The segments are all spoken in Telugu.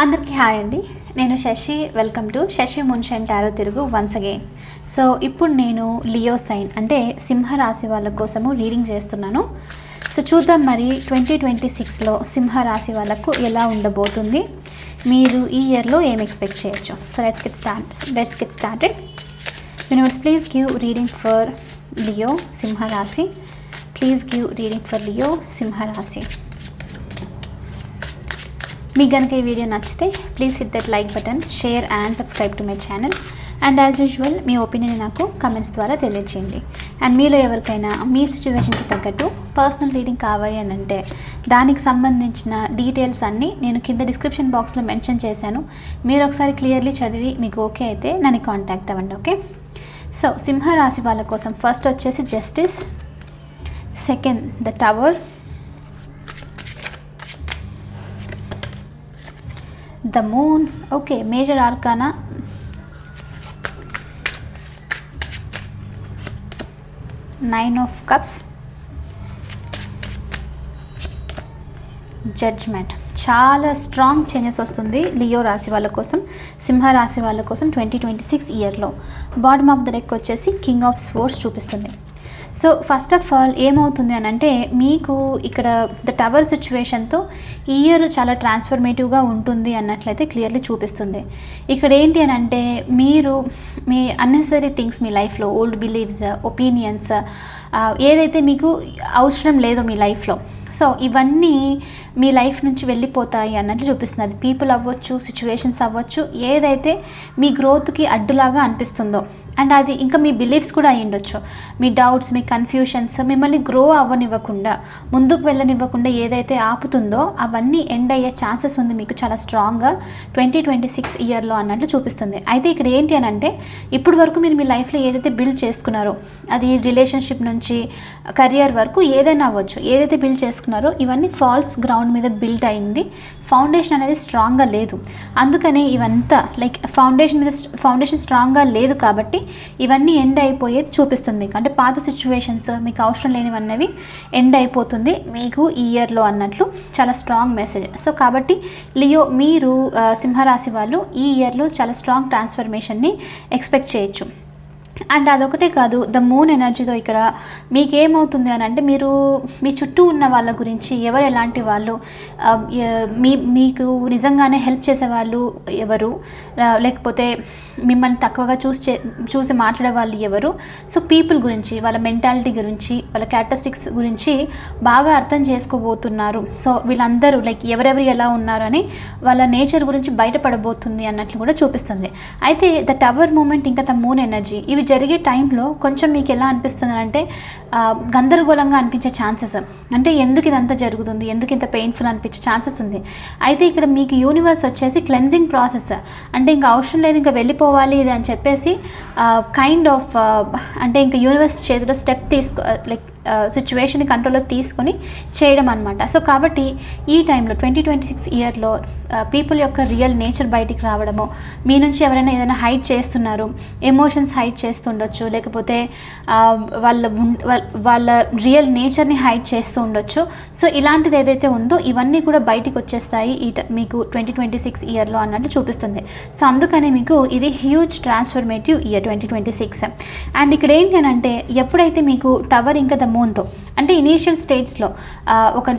అందరికీ హాయ్ అండి. నేను శశి. వెల్కమ్ టు శశి మున్షన్ టారో తిరుగు వన్స్ అగైన్ సో ఇప్పుడు నేను లియో సైన్ అంటే సింహ రాశి వాళ్ళ కోసము రీడింగ్ చేస్తున్నాను. సో చూద్దాం మరి ట్వంటీ ట్వంటీ సిక్స్లో సింహ రాశి వాళ్ళకు ఎలా ఉండబోతుంది. మీరు ఈ ఇయర్లో ఏం ఎక్స్పెక్ట్ చేయొచ్చు. So let's get start let's get started universe please give reading for Leo సింహ రాశి please give reading for Leo సింహ రాశి మీకు కనుక ఈ వీడియో నచ్చితే please hit that like button share and subscribe to my channel and as usual me opinion నాకు కమెంట్స్ ద్వారా తెలియచేయండి. అండ్ మీలో ఎవరికైనా మీ సిచ్యువేషన్కి తగ్గట్టు పర్సనల్ రీడింగ్ కావాలి అని అంటే దానికి సంబంధించిన డీటెయిల్స్ అన్నీ నేను కింద డిస్క్రిప్షన్ బాక్స్లో మెన్షన్ చేశాను. మీరు ఒకసారి క్లియర్లీ చదివి మీకు ఓకే అయితే నన్ను కాంటాక్ట్ అవ్వండి ఓకే సో సింహ రాశి వాళ్ళ కోసం ఫస్ట్ వచ్చేసి justice second the tower the moon. Okay major arcana. Nine of cups. Judgement చాలా స్ట్రాంగ్ చేంజెస్ వస్తుంది లియో రాశి వాళ్ళ కోసం సింహ రాశి వాళ్ళ కోసం ట్వంటీ ట్వంటీ సిక్స్ ఇయర్లో బాటమ్ ఆఫ్ ద డెక్ వచ్చేసి కింగ్ ఆఫ్ స్పోర్ట్స్ చూపిస్తుంది. సో ఫస్ట్ ఆఫ్ ఆల్ ఏమవుతుంది అని అంటే మీకు ఇక్కడ ద టవర్ సిచ్యువేషన్తో ఈ ఇయర్ చాలా ట్రాన్స్ఫర్మేటివ్గా ఉంటుంది అన్నట్లయితే క్లియర్లీ చూపిస్తుంది. ఇక్కడ ఏంటి అని అంటే మీరు మీ అన్నెసరీ థింగ్స్ మీ లైఫ్లో ఓల్డ్ బిలీవ్స్ ఒపీనియన్స్ ఏదైతే మీకు అవసరం లేదో మీ లైఫ్లో సో ఇవన్నీ మీ లైఫ్ నుంచి వెళ్ళిపోతాయి అన్నట్లు చూపిస్తుంది. అది పీపుల్ అవ్వచ్చు సిచ్యువేషన్స్ అవ్వచ్చు ఏదైతే మీ గ్రోత్కి అడ్డులాగా అనిపిస్తుందో. అండ్ అది ఇంకా మీ బిలీఫ్స్ కూడా అయ్యుండొచ్చు మీ డౌట్స్ మీ కన్ఫ్యూషన్స్ మిమ్మల్ని గ్రో అవ్వనివ్వకుండా ముందుకు వెళ్ళనివ్వకుండా ఏదైతే ఆపుతుందో అవన్నీ ఎండ్ అయ్యే ఛాన్సెస్ ఉంది మీకు చాలా స్ట్రాంగ్గా ట్వంటీ ట్వంటీ సిక్స్ ఇయర్లో అన్నట్లు చూపిస్తుంది. అయితే ఇక్కడ ఏంటి అని అంటే ఇప్పుడు వరకు మీరు మీ లైఫ్లో ఏదైతే బిల్డ్ చేసుకున్నారో అది రిలేషన్షిప్ నుంచి కెరియర్ వరకు ఏదైనా అవ్వచ్చు. ఏదైతే బిల్డ్ చేసుకున్నారో ఇవన్నీ ఫాల్స్ గ్రౌండ్ మీద బిల్డ్ అయింది. ఫౌండేషన్ అనేది స్ట్రాంగ్గా లేదు. అందుకనే ఇవంతా లైక్ ఫౌండేషన్ మీద ఫౌండేషన్ స్ట్రాంగ్గా లేదు కాబట్టి ఇవన్నీ ఎండ్ అయిపోయేది చూపిస్తుంది మీకు. అంటే పాత సిచ్యువేషన్స్ మీకు అవసరం లేనివన్నవి ఎండ్ అయిపోతుంది మీకు ఈ ఇయర్లో అన్నట్లు చాలా స్ట్రాంగ్ మెసేజ్. సో కాబట్టి లియో మీరు సింహరాశి వాళ్ళు ఈ ఇయర్లో చాలా స్ట్రాంగ్ ట్రాన్స్ఫర్మేషన్ని ఎక్స్పెక్ట్ చేయొచ్చు. అండ్ అదొకటే కాదు ద మూన్ ఎనర్జీతో ఇక్కడ మీకేమవుతుంది అని అంటే మీరు మీ చుట్టూ ఉన్న వాళ్ళ గురించి ఎవరు ఎలాంటి వాళ్ళు um, మీ మీకు నిజంగానే హెల్ప్ చేసే వాళ్ళు ఎవరు లేకపోతే మిమ్మల్ని తక్కువగా చూసి చే- చూసి మాట్లాడే వాళ్ళు ఎవరు. సో పీపుల్ గురించి వాళ్ళ మెంటాలిటీ గురించి వాళ్ళ క్యారెక్టరిస్టిక్స్ గురించి బాగా అర్థం చేసుకోబోతున్నారు. సో వీళ్ళందరూ లైక్ ఎవరెవరు ఎలా ఉన్నారు అని వాళ్ళ నేచర్ గురించి బయటపడబోతుంది అన్నట్లు కూడా చూపిస్తుంది. అయితే ద టవర్ మూమెంట్ ఇంకా ద మూన్ ఎనర్జీ ఇవి జరిగే టైంలో కొంచెం మీకు ఎలా అనిపిస్తుంది అంటే గందరగోళంగా అనిపించే ఛాన్సెస్. అంటే ఎందుకు ఇదంతా జరుగుతుంది? ఎందుకు ఇంత పెయిన్ఫుల్ అనిపించే ఛాన్సెస్ ఉంది. అయితే ఇక్కడ మీకు యూనివర్స్ వచ్చేసి క్లెన్జింగ్ ప్రాసెస్ అంటే ఇంకా అవసరం లేదు ఇంకా వెళ్ళిపోవాలి ఇది అని చెప్పేసి కైండ్ ఆఫ్ అంటే ఇంకా యూనివర్స్ చేతిలో స్టెప్ తీసుకో లైక్ సిచ్యువేషన్ కంట్రోల్లో తీసుకొని చేయడం అనమాట సో కాబట్టి ఈ టైంలో ట్వంటీ ట్వంటీ సిక్స్ ఇయర్లో పీపుల్ యొక్క రియల్ నేచర్ బయటికి రావడము మీ నుంచి ఎవరైనా ఏదైనా హైడ్ చేస్తున్నారు ఎమోషన్స్ హైడ్ చేస్తుండొచ్చు లేకపోతే వాళ్ళ వాళ్ళ- రియల్ నేచర్ని హైడ్ చేస్తూ ఉండొచ్చు సో ఇలాంటిది ఏదైతే ఉందో ఇవన్నీ కూడా బయటికి వచ్చేస్తాయి ఈ మీకు ట్వంటీ ట్వంటీ సిక్స్ ఇయర్లో అన్నట్టు చూపిస్తుంది. సో అందుకని మీకు ఇది huge transformative year twenty twenty six and ఇక్కడ ఏంటి అని అంటే ఎప్పుడైతే మీకు టవర్ ఇంకా ద మూన్తో అంటే ఇనీషియల్ స్టేజ్లో ఒక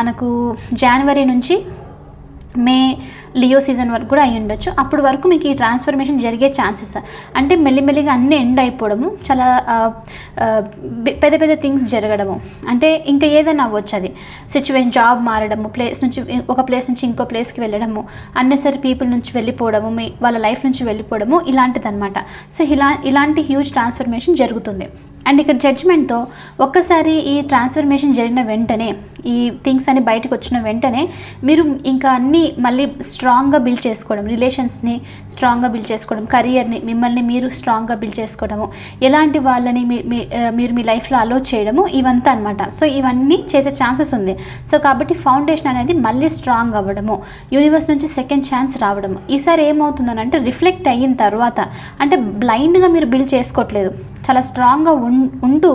మనకు జనవరి నుంచి మే లియో సీజన్ వరకు కూడా అయి ఉండొచ్చు. అప్పటి వరకు మీకు ఈ ట్రాన్స్ఫర్మేషన్ జరిగే ఛాన్సెస్ అంటే మెల్లిమెల్లిగా అన్నీ ఎండ్ అయిపోవడము చాలా పెద్ద పెద్ద థింగ్స్ జరగడము. అంటే ఇంకా ఏదైనా అవ్వచ్చు అది. సిచ్యువేషన్ జాబ్ మారడము ప్లేస్ నుంచి ఒక ప్లేస్ నుంచి ఇంకో ప్లేస్కి వెళ్ళడము అన్నెసరీ పీపుల్ నుంచి వెళ్ళిపోవడము మీ వాళ్ళ లైఫ్ నుంచి వెళ్ళిపోవడము ఇలాంటిదన్నమాట. సో ఇలా ఇలాంటి హ్యూజ్ ట్రాన్స్ఫర్మేషన్ జరుగుతుంది. అండ్ ఇక్కడ జడ్జ్మెంట్తో ఒక్కసారి ఈ ట్రాన్స్ఫర్మేషన్ జరిగిన వెంటనే ఈ థింగ్స్ అన్ని బయటకు వచ్చిన వెంటనే మీరు ఇంకా అన్నీ మళ్ళీ స్ట్రాంగ్గా బిల్డ్ చేసుకోవడం రిలేషన్స్ని స్ట్రాంగ్గా బిల్డ్ చేసుకోవడం కెరియర్ని మిమ్మల్ని మీరు స్ట్రాంగ్గా బిల్డ్ చేసుకోవడము ఎలాంటి వాళ్ళని మీ మీ మీరు మీ లైఫ్లో అలో చేయడము ఇవంతా అనమాట సో ఇవన్నీ చేసే ఛాన్సెస్ ఉంది. సో కాబట్టి ఫౌండేషన్ అనేది మళ్ళీ స్ట్రాంగ్ అవ్వడము యూనివర్స్ నుంచి సెకండ్ ఛాన్స్ రావడము. ఈసారి ఏమవుతుందని అంటే రిఫ్లెక్ట్ అయిన తర్వాత అంటే బ్లైండ్గా మీరు బిల్డ్ చేసుకోవట్లేదు. చాలా స్ట్రాంగ్గా ఉం ఉంటూ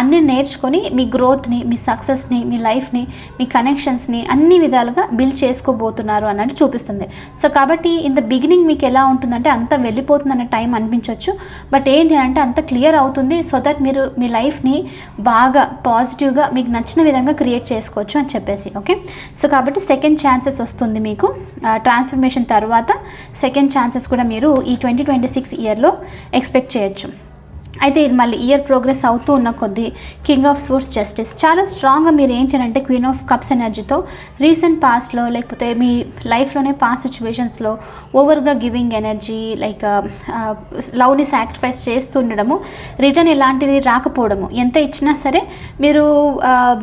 అన్నీ నేర్చుకొని మీ గ్రోత్ని మీ సక్సెస్ని మీ లైఫ్ని మీ కనెక్షన్స్ని అన్ని విధాలుగా బిల్డ్ చేసుకోబోతున్నారు అన్నట్టు చూపిస్తుంది. సో కాబట్టి ఇన్ ద బిగినింగ్ మీకు ఎలా ఉంటుందంటే అంత వెళ్ళిపోతుందన్న టైం అనిపించవచ్చు బట్ ఏంటి అంటే అంత క్లియర్ అవుతుంది సో దట్ మీరు మీ లైఫ్ని బాగా పాజిటివ్గా మీకు నచ్చిన విధంగా క్రియేట్ చేసుకోవచ్చు అని చెప్పేసి ఓకే సో కాబట్టి సెకండ్ ఛాన్సెస్ వస్తుంది మీకు. ట్రాన్స్ఫర్మేషన్ తర్వాత సెకండ్ ఛాన్సెస్ కూడా మీరు ఈ ట్వంటీ ట్వంటీ సిక్స్ ఇయర్లో ఎక్స్పెక్ట్ చేయొచ్చు. అయితే మళ్ళీ ఇయర్ ప్రోగ్రెస్ అవుతూ ఉన్న కొద్దీ కింగ్ ఆఫ్ స్పోర్ట్స్ జస్టిస్ చాలా స్ట్రాంగ్గా మీరు ఏంటి అంటే క్వీన్ ఆఫ్ కప్స్ ఎనర్జీతో రీసెంట్ పాస్ట్లో లేకపోతే మీ లైఫ్లోనే పాస్ట్ సిచ్యువేషన్స్లో ఓవర్గా గివింగ్ ఎనర్జీ లైక్ లవ్ని సాక్రిఫైస్ చేస్తూ ఉండడము రిటర్న్ ఇలాంటిది రాకపోవడము ఎంత ఇచ్చినా సరే మీరు um,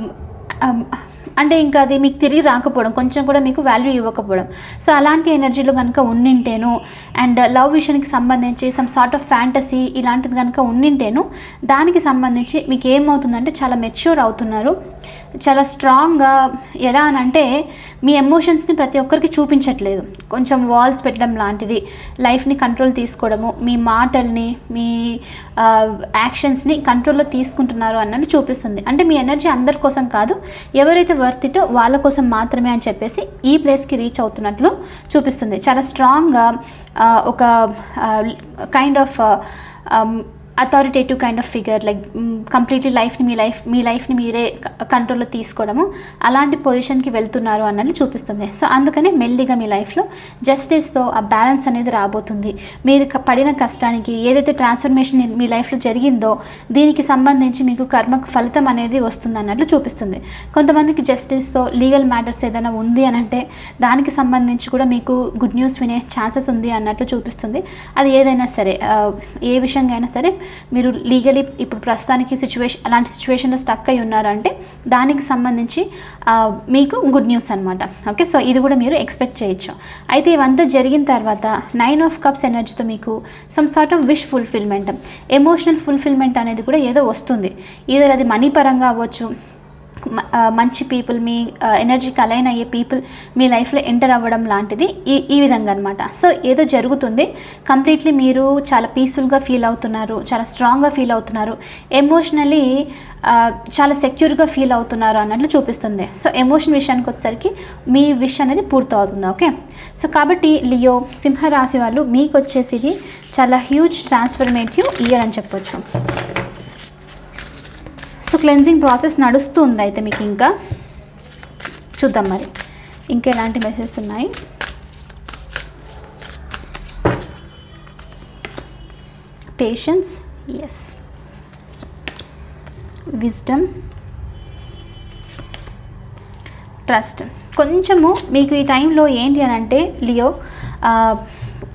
um, అంటే ఇంకా అది మీకు తిరిగి రాకపోవడం కొంచెం కూడా మీకు వాల్యూ ఇవ్వకపోవడం. సో అలాంటి ఎనర్జీలో కనుక ఉండింటేను అండ్ లవ్ విషయానికి సంబంధించి సమ్ సార్ట్ ఆఫ్ ఫ్యాంటసీ ఇలాంటిది కనుక ఉండింటేను దానికి సంబంధించి మీకు ఏమవుతుందంటే చాలా మెచ్యూర్ అవుతున్నారు. చాలా స్ట్రాంగ్గా ఎలా అని అంటే మీ ఎమోషన్స్ని ప్రతి ఒక్కరికి చూపించట్లేదు. కొంచెం వాల్స్ పెట్టడం లాంటిది లైఫ్ని కంట్రోల్ తీసుకోవడము మీ మాటల్ని మీ యాక్షన్స్ని కంట్రోల్లో తీసుకుంటున్నారు అన్నట్టు చూపిస్తుంది. అంటే మీ ఎనర్జీ అందరి కోసం కాదు ఎవరైతే వర్త్ ఇటో వాళ్ళ కోసం మాత్రమే అని చెప్పేసి ఈ ప్లేస్కి రీచ్ అవుతున్నట్లు చూపిస్తుంది. చాలా స్ట్రాంగ్గా ఒక kind of authoritative kind of figure like completely లైఫ్ని మీ లైఫ్ మీ లైఫ్ని మీరే కంట్రోల్లో తీసుకోవడము అలాంటి పొజిషన్కి వెళ్తున్నారు అన్నది చూపిస్తుంది. సో అందుకనే మెల్లిగా మీ లైఫ్లో జస్టిస్తో ఆ బ్యాలెన్స్ అనేది రాబోతుంది. మీరు పడిన కష్టానికి ఏదైతే ట్రాన్స్ఫర్మేషన్ మీ లైఫ్లో జరిగిందో దీనికి సంబంధించి మీకు కర్మకు ఫలితం అనేది వస్తుంది అన్నట్లు చూపిస్తుంది. కొంతమందికి జస్టిస్తో లీగల్ మ్యాటర్స్ ఏదైనా ఉంది అని అంటే దానికి సంబంధించి కూడా మీకు గుడ్ న్యూస్ వినే ఛాన్సెస్ ఉంది అన్నట్లు చూపిస్తుంది. అది ఏదైనా సరే ఏ విషయంగా అయినా సరే మీరు లీగలీ ఇప్పుడు ప్రస్తుతానికి సిచ్యువేషన్ అలాంటి సిచ్యువేషన్లో స్టక్ అయి ఉన్నారంటే దానికి సంబంధించి మీకు గుడ్ న్యూస్ అనమాట ఓకే సో ఇది కూడా మీరు ఎక్స్పెక్ట్ చేయొచ్చు. అయితే ఇవంతా జరిగిన తర్వాత నైన్ ఆఫ్ కప్స్ ఎనర్జీతో మీకు some sort of wish fulfilment emotional fulfilment అనేది కూడా ఏదో వస్తుంది. ఏదో అది మనీ పరంగా అవ్వచ్చు మంచి పీపుల్ మీ ఎనర్జీకి అలైన్ అయ్యే పీపుల్ మీ లైఫ్లో ఎంటర్ అవ్వడం లాంటిది ఈ ఈ విధంగా అనమాట సో ఏదో జరుగుతుంది. కంప్లీట్లీ మీరు చాలా పీస్ఫుల్గా ఫీల్ అవుతున్నారు చాలా స్ట్రాంగ్గా ఫీల్ అవుతున్నారు. ఎమోషనలీ చాలా సెక్యూర్గా ఫీల్ అవుతున్నారు అన్నట్లు చూపిస్తుంది. సో ఎమోషన్ విషయానికి వచ్చేసరికి మీ విష్ అనేది పూర్తవుతుంది ఓకే? సో కాబట్టి లియో సింహరాశి వాళ్ళు మీకు వచ్చేసి ఇది చాలా హ్యూజ్ ట్రాన్స్ఫర్మేటివ్ ఇయర్ అని చెప్పొచ్చు. సో క్లెన్జింగ్ ప్రాసెస్ నడుస్తుంది అయితే మీకు ఇంకా. చూద్దాం మరి. ఇంకా ఎలాంటి మెసేజెస్ ఉన్నాయి? పేషెన్స్ ఎస్ విజ్డమ్ ట్రస్ట్ కొంచెము మీకు ఈ టైంలో ఏంటి అని అంటే లియో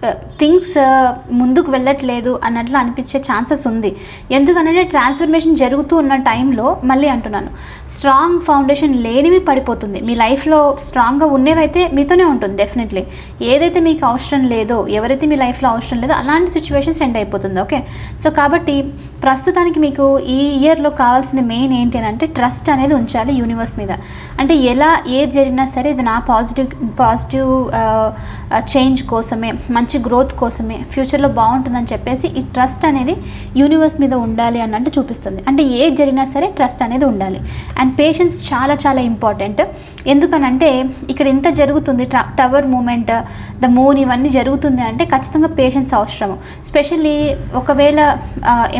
Uh, థింగ్స్ uh, ముందుకు వెళ్ళట్లేదు అన్నట్లు అనిపించే ఛాన్సెస్ ఉంది. ఎందుకనంటే ట్రాన్స్ఫర్మేషన్ జరుగుతూ ఉన్న టైంలో మళ్ళీ అంటున్నాను. స్ట్రాంగ్ ఫౌండేషన్ లేనివి పడిపోతుంది. మీ లైఫ్లో స్ట్రాంగ్గా ఉండేవైతే మీతోనే ఉంటుంది డెఫినెట్లీ ఏదైతే మీకు అవసరం లేదో ఎవరైతే మీ లైఫ్లో అవసరం లేదో అలాంటి సిచ్యువేషన్ సెండ్ అయిపోతుంది ఓకే సో కాబట్టి ప్రస్తుతానికి మీకు ఈ ఇయర్లో కావాల్సిన మెయిన్ ఏంటి అని అంటే ట్రస్ట్ అనేది ఉంచాలి యూనివర్స్ మీద. అంటే ఎలా ఏది జరిగినా సరే ఇది నా పాజిటివ్ పాజిటివ్ చేంజ్ కోసమే. మంచి మంచి గ్రోత్ కోసమే ఫ్యూచర్లో బాగుంటుందని చెప్పేసి ఈ ట్రస్ట్ అనేది యూనివర్స్ మీద ఉండాలి అన్నట్టు చూపిస్తుంది. అంటే ఏది జరిగినా సరే ట్రస్ట్ అనేది ఉండాలి. అండ్ పేషెన్స్ చాలా చాలా ఇంపార్టెంట్ ఎందుకనంటే ఇక్కడ ఇంత జరుగుతుంది టవర్ మూమెంట్ ద మూన్ ఇవన్నీ జరుగుతుంది అంటే ఖచ్చితంగా పేషెన్స్ అవసరము. స్పెషల్లీ ఒకవేళ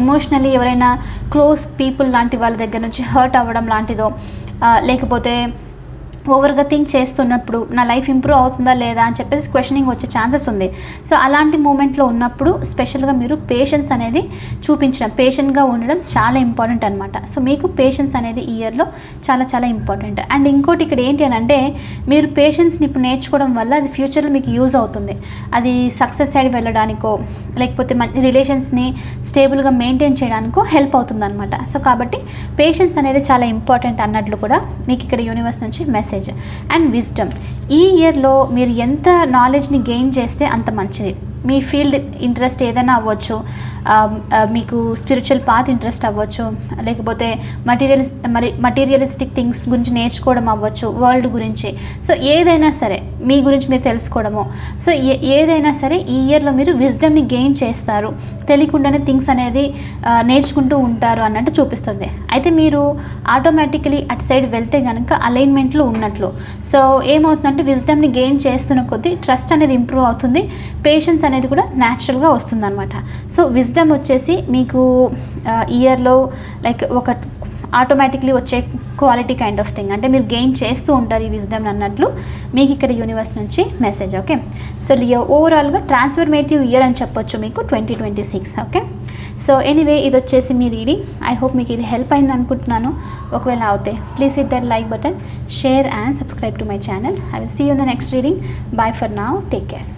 ఎమోషనలీ ఎవరైనా క్లోజ్ పీపుల్ లాంటి వాళ్ళ దగ్గర నుంచి హర్ట్ అవ్వడం లాంటిదో లేకపోతే ఓవర్గా థింక్ చేస్తున్నప్పుడు నా లైఫ్ ఇంప్రూవ్ అవుతుందా లేదా అని చెప్పేసి క్వశ్చనింగ్ వచ్చే ఛాన్సెస్ ఉంది. సో అలాంటి మూమెంట్లో ఉన్నప్పుడు స్పెషల్గా మీరు పేషెన్స్ అనేది చూపించడం పేషెంట్గా ఉండడం చాలా ఇంపార్టెంట్ అనమాట సో మీకు పేషెన్స్ అనేది ఈ ఇయర్లో చాలా చాలా ఇంపార్టెంట్ అండ్ ఇంకోటి ఇక్కడ ఏంటి అని అంటే మీరు పేషెన్స్ని ఇప్పుడు నేర్చుకోవడం వల్ల అది ఫ్యూచర్లో మీకు యూజ్ అవుతుంది. అది సక్సెస్ సైడ్ వెళ్ళడానికో లేకపోతే మంచి రిలేషన్స్ని స్టేబుల్గా మెయింటైన్ చేయడానికో హెల్ప్ అవుతుంది అనమాట సో కాబట్టి పేషెన్స్ అనేది చాలా ఇంపార్టెంట్ అన్నట్లు కూడా మీకు ఇక్కడ యూనివర్స్ నుంచి మెసేజ్ అండ్ విజ్డమ్ ఈ ఇయర్లో మీరు ఎంత నాలెడ్జ్ని గెయిన్ చేస్తే అంత మంచిది. మీ ఫీల్డ్ ఇంట్రెస్ట్ ఏదైనా అవ్వచ్చు మీకు స్పిరిచువల్ పాత్ ఇంట్రెస్ట్ అవ్వచ్చు లేకపోతే మటీరియల్ మరి మటీరియలిస్టిక్ థింగ్స్ గురించి నేర్చుకోవడం అవ్వచ్చు వరల్డ్ గురించి. సో ఏదైనా సరే మీ గురించి మీరు తెలుసుకోవడము. సో ఏ ఏదైనా సరే ఈ ఇయర్లో మీరు విజ్డమ్ని గెయిన్ చేస్తారు. తెలియకుండానే థింగ్స్ అనేది నేర్చుకుంటూ ఉంటారు అన్నట్టు చూపిస్తుంది. అయితే మీరు ఆటోమేటికలీ అటు సైడ్ వెళ్తే కనుక అలైన్మెంట్లో ఉన్నట్లు. సో ఏమవుతుందంటే విజ్డమ్ని గెయిన్ చేస్తున్న కొద్దీ ట్రస్ట్ అనేది ఇంప్రూవ్ అవుతుంది. పేషెన్స్ అనేది కూడా న్యాచురల్గా వస్తుంది అనమాట సో విజ్డమ్ వచ్చేసి మీకు ఇయర్లో లైక్ ఒక ఆటోమేటిక్లీ వచ్చే క్వాలిటీ కైండ్ ఆఫ్ థింగ్ అంటే మీరు గెయిన్ చేస్తూ ఉంటారు ఈ విజ్డమ్ అన్నట్లు మీకు ఇక్కడ యూనివర్స్ నుంచి మెసేజ్ ఓకే సో లియో ఓవరాల్గా ట్రాన్స్ఫర్మేటివ్ ఇయర్ అని చెప్పొచ్చు మీకు twenty twenty six okay so anyway ఇది వచ్చేసి మీ రీడింగ్ ఐ హోప్ మీకు ఇది హెల్ప్ అయింది అనుకుంటున్నాను. ఒకవేళ అవుతే please hit that like button share and subscribe to my channel I will see you the next reading bye for now take care